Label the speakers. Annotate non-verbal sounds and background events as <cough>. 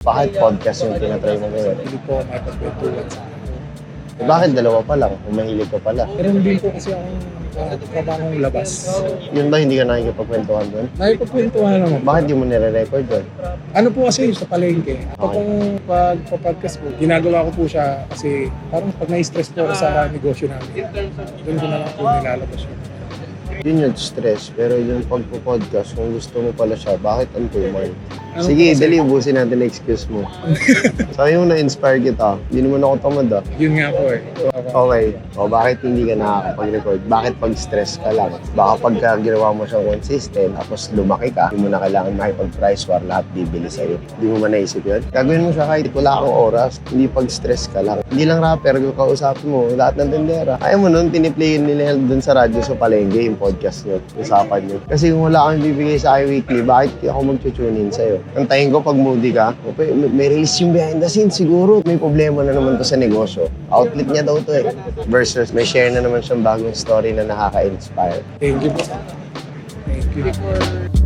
Speaker 1: Bakit podcast yung tinatry mo ngayon?
Speaker 2: Hindi po makapagkwentuhan sa.
Speaker 1: Eh, bakit dalawa pa lang? Kung mahilig ka pala.
Speaker 2: Pero hindi po kasi akong uh, trabahong labas.
Speaker 1: Yun ba hindi ka nakikipagkwentuhan doon?
Speaker 2: Nakipagkwentuhan naman.
Speaker 1: Bakit di mo nire-record doon?
Speaker 2: Ano po kasi sa palengke, ako
Speaker 1: Okay.
Speaker 2: pong pagpa-podcast po, ginagawa ko po siya kasi parang pag na-stress po ako sa negosyo namin, doon ko na lang po nilalabas yun.
Speaker 1: Yun yung stress, pero yung pagpo-podcast, kung gusto mo pala siya, bakit ang tumay?
Speaker 2: Ano
Speaker 1: Sige,
Speaker 2: kasi-
Speaker 1: dali, ubusin natin na excuse mo. <laughs> Sa yung na-inspire kita, hindi naman ako tamad ah.
Speaker 2: Yun nga po eh.
Speaker 1: Okay, o bakit hindi ka nakakapag-record? Bakit pag stress ka lang? Baka pagka ginawa mo siyang consistent, tapos lumaki ka, hindi mo na kailangan makipag-price war, lahat bibili sa'yo. Hindi mo man naisip yun? Gagawin mo siya kahit wala kang oras, hindi pag-stress ka lang. Hindi lang rapper, kung kausapin mo, lahat ng tendera. Ayaw mo nun, piniplayin nila dun sa radyo sa palengke, yung podcast nyo, usapan nyo. Kasi kung wala kang bibigay sa akin weekly, bakit ako mag-tune in sa'yo? Antayin ko pag moody ka, okay, may, may release yung behind the scenes, siguro may problema na naman to sa negosyo. Outlet niya daw to eh. Versus may share na naman siyang bagong story na nakaka-inspire.
Speaker 2: Thank you po. Thank you.